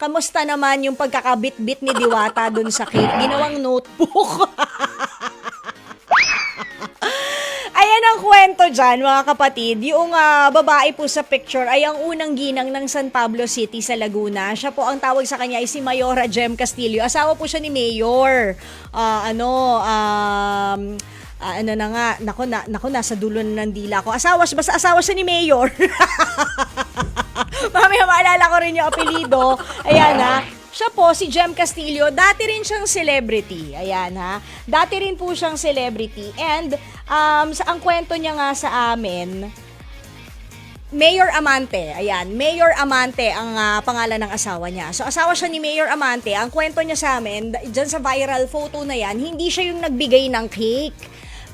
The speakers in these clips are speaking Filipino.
kamusta naman yung pagkakabit-bit ni Diwata dun sa cake? Ginawang notebook. Ayan ang kwento dyan, mga kapatid. Yung ah, babae po sa picture ay ang unang ginang ng San Pablo City sa Laguna. Siya po ang tawag sa kanya ay si Mayora Jem Castillo. Asawa po siya ni Mayor. Ah, ano, um, ah, ano na nga, nako, na, nako, nasa dulo na ng dila ko. Asawa, basta asawa siya ni Mayor. Ko rin yung apelido. Ayan ha. Siya po, si Jem Castillo, dati rin siyang celebrity. Ayan ha. Dati rin po siyang celebrity. And um, sa, ang kwento niya nga sa amin, Mayor Amante. Ayan, Mayor Amante ang ah, pangalan ng asawa niya. So asawa siya ni Mayor Amante. Ang kwento niya sa amin, dyan sa viral photo na yan, hindi siya yung nagbigay ng cake.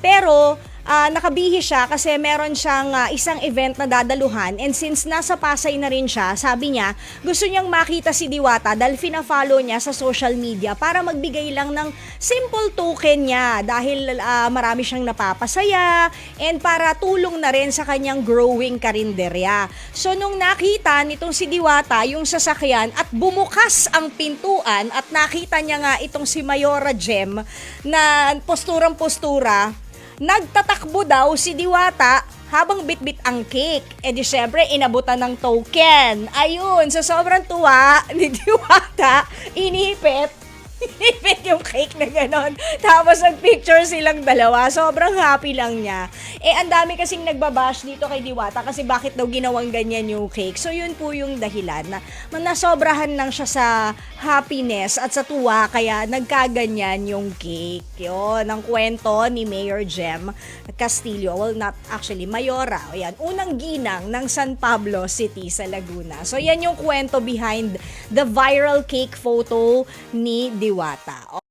Pero ah, nakabihi siya kasi meron siyang ah, isang event na dadaluhan and since nasa Pasay na rin siya, sabi niya, gusto niyang makita si Diwata dahil fina-follow niya sa social media para magbigay lang ng simple token niya dahil ah, marami siyang napapasaya and para tulong na rin sa kanyang growing karinderya. So nung nakita nitong si Diwata yung sasakyan at bumukas ang pintuan at nakita niya nga itong si Mayora Gem na posturang-postura, nagtatakbo daw si Diwata habang bitbit ang cake. E di syempre, inabutan ng token. Ayun, sa sobrang tuwa ni Diwata, inipit Inipit yung cake na ganon. Tapos nag-picture silang dalawa. Sobrang happy lang niya. Eh, ang dami kasing nagbabash dito kay Diwata kasi bakit daw ginawang ganyan yung cake. So, yun po yung dahilan na nasobrahan lang siya sa happiness at sa tuwa kaya nagkaganyan yung cake. Yun, ang kwento ni Mayor Jem Castillo. Well, not actually, Mayora. Ayan, unang ginang ng San Pablo City sa Laguna. So, yan yung kwento behind the viral cake photo ni Diwata.